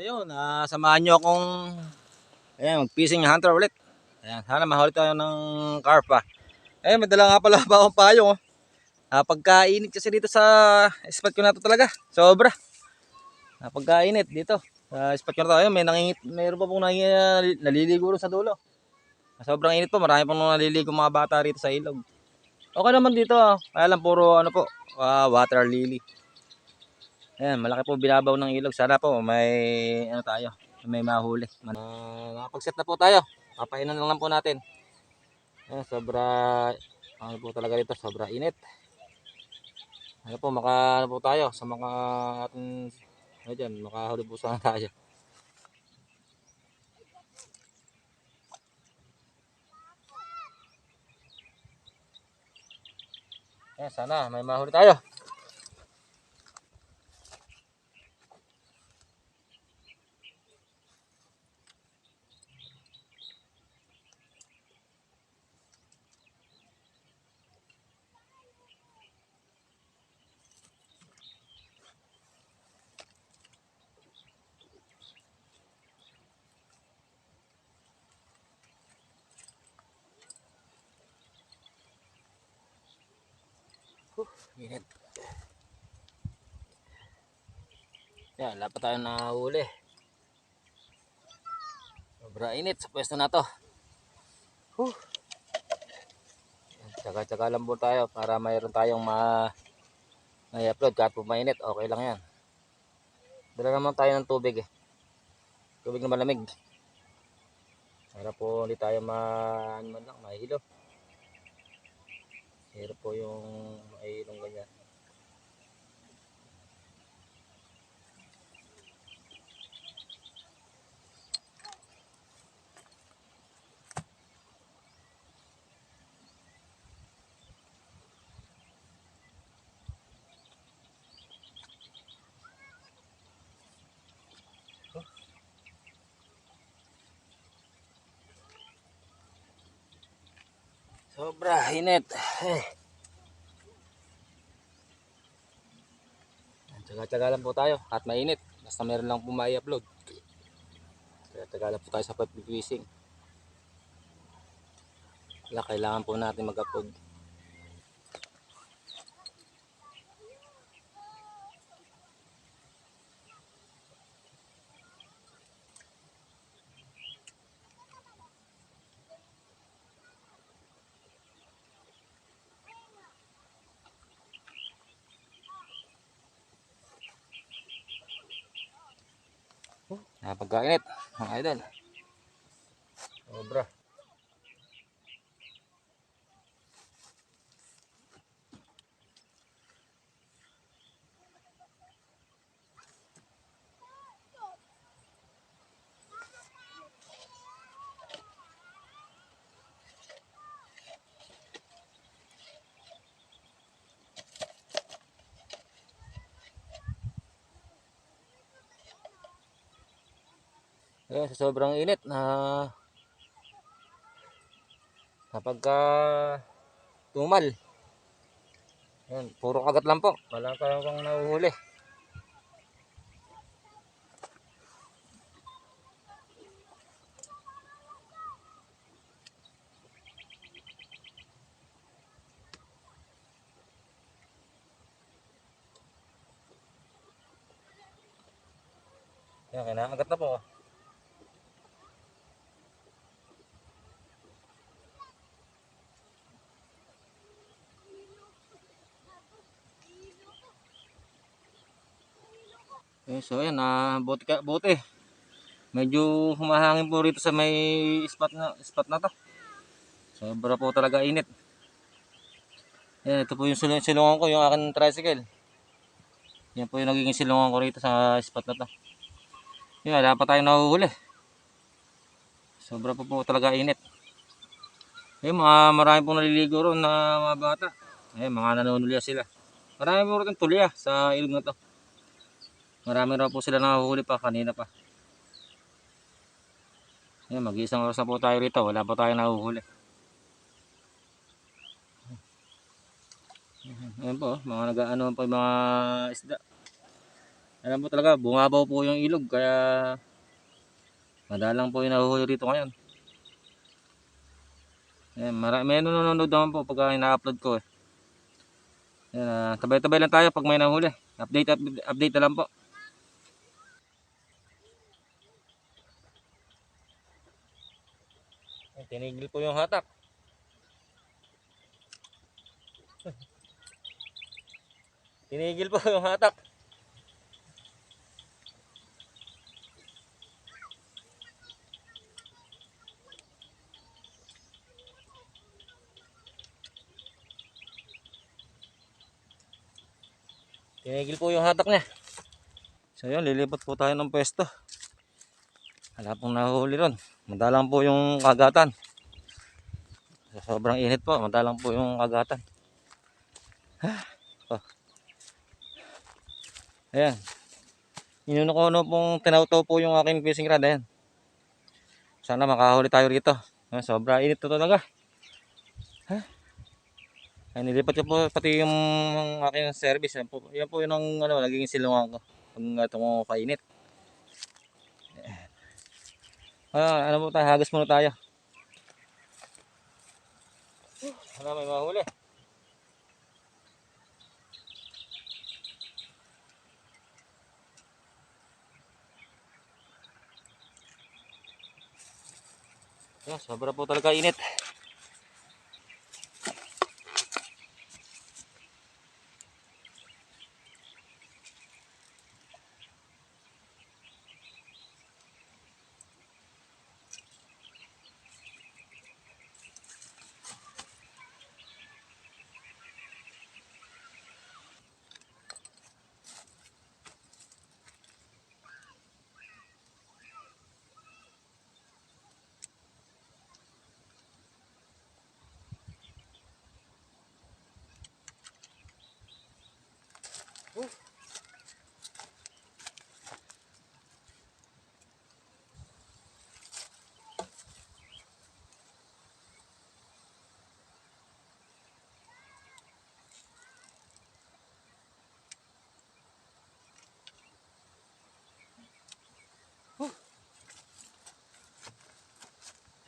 Ayun, ah, samahan nyo akong ayan, mag-fishing hunter ulit. Ayan, sana mahuli tayo ng carp ah. Ayun, may dala nga pala ba akong payong oh. Ah, pagkainit kasi dito sa spot ko na to talaga. Sobra. Ah, pagkainit dito. Sa spot ko na to. Ayun, may nangingit, mayroon pa pong nangingit, naliligo rin sa dulo. Sobrang init po. Marami pong naliligo mga bata rito sa ilog. Okay naman dito ah. Kaya lang puro ano po, ah, water lily. Ayan, malaki po binabaw ng ilog. Sana po may ano tayo, may mahuli. Uh, nakapag-set na po tayo. Papainan lang, lang po natin. Ayan, sobra ano po talaga dito, sobra init. Ano po, maka ano po tayo sa mga ating ano dyan, makahuli po sana tayo. Ayan, sana may mahuli tayo. Init. Yan, wala pa tayo nahuli. Sobra init sa pwesto na to. Huh. Tsaka-tsaka lang po tayo para mayroon tayong ma may upload kahit po mainit. Okay lang yan. Dala naman tayo ng tubig eh. Tubig na malamig. Para po hindi tayo ma ano man lang, mahilo. Hirap po yung mahilong ganyan. Sobra, init. Eh. Tsaga-tsaga lang po tayo at mainit. Basta meron lang po mai-upload. Kaya tsaga lang po tayo sa pag-fishing. Wala, kailangan po natin mag-upload. Napagkainit, mga idol. Sobra. Ayan, sa sobrang init na napagka tumal. Ayan, puro kagat lang po. Wala pa kang nahuhuli. Ayan, kinakagat na po. So ayan, na buti ka, buti. Medyo humahangin po rito sa may spot na spot na to. Sobra po talaga init. Ayan, ito po yung sil- silungan ko, yung aking tricycle. Yan po yung nagiging silungan ko rito sa spot na to. Yan, wala pa tayong nahuhuli. Sobra po po talaga init. Ayun, mga marami pong naliligo ron na mga bata. Ayun, mga nanunulya sila. Marami po rin tulya sa ilog na to. Marami raw po sila nahuhuli pa kanina pa. Ayan, mag-iisang oras na po tayo rito. Wala pa tayo nahuhuli. Ayan po, mga nag-ano po yung mga isda. Alam mo talaga, bumabaw po yung ilog kaya madalang po yung nahuhuli rito ngayon. Ayan, may nanonood naman po pag ina-upload ko eh. Ah, tabay-tabay lang tayo pag may nahuli. Update, update, update na lang po. Tinigil po yung hatak. Tinigil po yung hatak. Tinigil po yung hatak niya. So yun, lilipat po tayo ng pwesto. Wala pong nahuli ron. Madalang po yung kagatan. Sa sobrang init po, madalang po yung kagatan. oh. Ayan. Inuno ko no pong tinawtaw po yung aking fishing rod. Ayan. Sana makahuli tayo rito. Sobra init to talaga. Ay, nilipat ko po pati yung aking service. Yan po, yan po yun ano, naging silungan ko. Pag ito mo kainit. Ah, ano po tayo? Hagas muna tayo. Ano may mahuli? Ah, sobra po talaga init.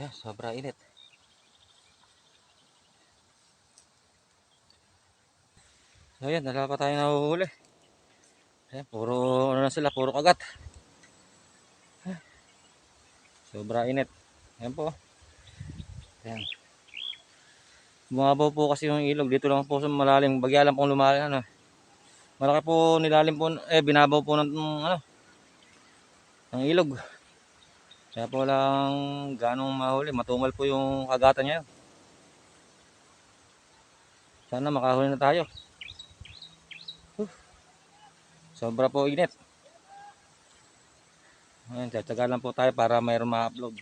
Eh, sobra init. So yan, dalawa pa tayo nahuhuli. Ayan, puro ano na sila, puro kagat. Sobra init. Ayan po. Ayan. Bumabaw po kasi yung ilog. Dito lang po sa malalim. Bagya lang pong lumalim. Ano. Malaki po nilalim po. Eh, binabaw po ng ano. Ng ilog. Kaya po lang ganong mahuli. Matumal po yung kagatan niya. Sana makahuli na tayo. Sobra po init. Ayan, tsatsaga lang po tayo para mayroon ma-upload.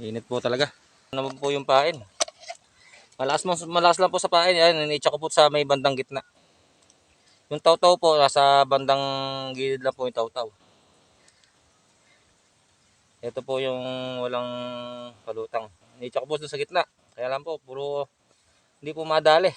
Init po talaga. Ano naman po yung pain? Malakas, mo, malakas lang po sa pain. Ayan, initsa ko po sa may bandang gitna. Yung taw-taw po, nasa bandang gilid lang po yung taw-taw. Ito po yung walang palutang. Initsa ko po sa gitna. Kaya lang po, puro hindi po madali.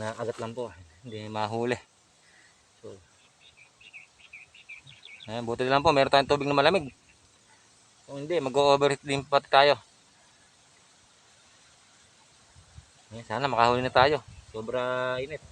Kinakagat lang po. Hindi mahuli. So, ayan, buti lang po. Meron tayong tubig na malamig. Kung hindi, mag-overheat din pati tayo. Ayan, sana makahuli na tayo. Sobra init.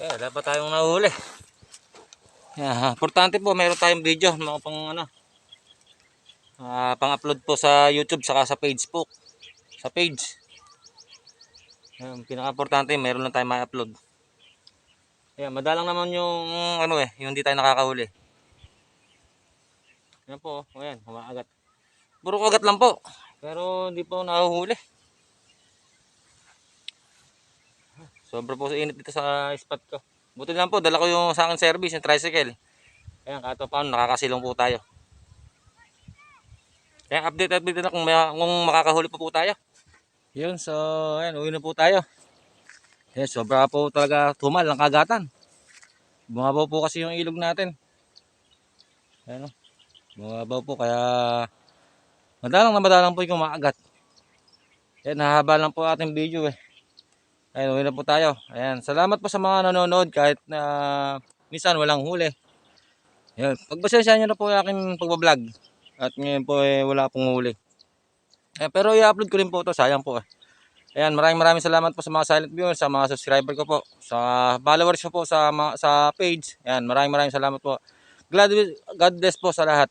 Eh, dapat tayong nahuli. Yeah, importante po, mayroon tayong video, mga pang ano, ah, pang-upload po sa YouTube saka sa page po. Sa page. Yung pinaka-importante, mayroon lang tayong ma-upload. Ayan, madalang naman yung ano eh, yung hindi tayo nakakahuli. Yan po, oh, ayan, kumakagat. Puro kagat lang po. Pero hindi po nahuhuli. Sobra po init dito sa spot ko. Buti lang po, dala ko yung sa akin service, yung tricycle. Ayan, kato pa, nakakasilong po tayo. Kaya update update na kung, may, kung makakahuli pa po tayo. Yun, so, ayan, uwi na po tayo. Ayan, sobra po talaga tumal ang kagatan. Bumabaw po kasi yung ilog natin. Ayan. Bumabaw po, kaya madalang na madalang po yung maagat. Ayan, nahaba lang po ating video eh. Ayan, uwi na po tayo. Ayan, salamat po sa mga nanonood kahit na minsan walang huli. Ayan, pagbasensya nyo na po yung aking pagbablog. At ngayon po eh, wala pong huli. Ayan, pero i-upload ko rin po ito, sayang po eh. Ayan, maraming maraming salamat po sa mga silent viewers, sa mga subscriber ko po, sa followers ko po sa, sa page. Ayan, maraming maraming salamat po. God, God bless po sa lahat.